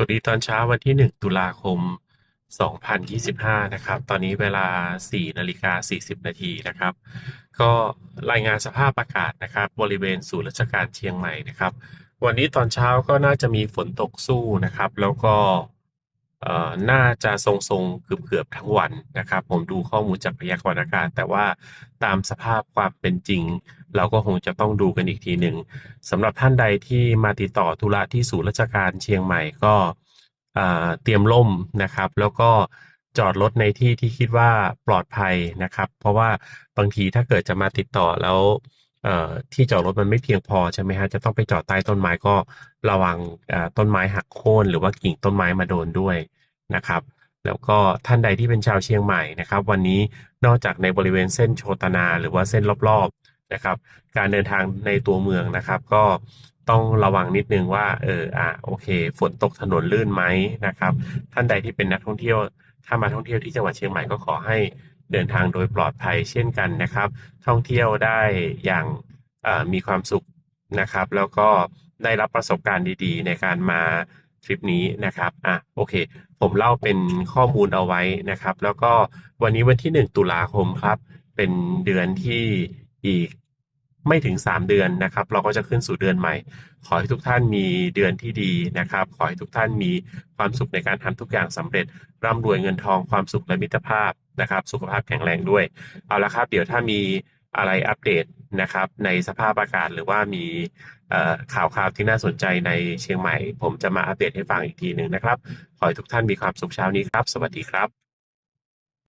วัสดีตอนเช้าวันที่ 1 ตุลาคม 2025 นะครับ ตอนนี้เวลา 4 นาฬิกา 40 นาทีนะครับ ก็รายงานสภาพอากาศนะครับ บริเวณศูนย์ราชการเชียงใหม่นะครับ วันนี้ตอนเช้าก็น่าจะมีฝนตกสู้นะครับ แล้วก็ น่าจะทรงๆเกือบๆทั้งวันนะครับ ผมดูข้อมูลจากพยากรณ์อากาศ แต่ว่าตามสภาพความเป็นจริง เราก็คงจะต้องดูกันอีกทีหนึ่งสำหรับท่านใดที่มาติดต่อธุระที่ศูนย์ราชการเชียงใหม่ก็เตรียมร่มนะครับ แล้วก็จอดรถในที่ที่คิดว่าปลอดภัยนะครับ เพราะว่าบางทีถ้าเกิดจะมาติดต่อแล้วที่จอดรถมันไม่เพียงพอใช่ไหมฮะจะต้องไปจอดใต้ต้นไม้ก็ระวังต้นไม้หักโค่นหรือว่ากิ่งต้นไม้มาโดนด้วย นะครับแล้วก็ท่านใดที่เป็นชาวเชียงใหม่นะครับ วันนี้นอกจากในบริเวณเส้นโชตนาหรือว่าเส้นรอบๆนะครับ การเดินทางในตัวเมืองนะครับ ก็ต้องระวังนิดนึงว่าเอออะโอเค ฝนตกถนนลื่นไหมนะครับ ท่านใดที่เป็นนักท่องเที่ยว ถ้ามาท่องเที่ยวที่จังหวัดเชียงใหม่ก็ขอให้เดินทางโดยปลอดภัยเช่นกันนะครับ ท่องเที่ยวได้อย่างมีความสุขนะครับ แล้วก็ได้รับประสบการณ์ดีๆ ในการมา ทริปนี้นะครับอะโอเค ผมเล่าเป็นข้อมูลเอาไว้นะครับ แล้วก็วันนี้วันที่ 1 ตุลาคมครับ เป็นเดือนที่อีกไม่ถึง 3 เดือนนะครับ เราก็จะขึ้นสู่เดือนใหม่ ขอให้ทุกท่านมีเดือนที่ดีนะครับ ขอให้ทุกท่านมีความสุขในการทำทุกอย่างสำเร็จ ร่ำรวยเงินทองความสุขและมิตรภาพนะครับ สุขภาพแข็งแรงด้วย เอาละครับ เดี๋ยวถ้ามีอะไรอัปเดต นะครับ ในสภาพอากาศหรือว่ามีข่าวข่าวที่น่าสนใจในเชียงใหม่ ผมจะมาอัปเดตให้ฟังอีกทีหนึ่งนะครับ ขอให้ทุกท่านมีความสุขเช้านี้ครับ สวัสดีครับ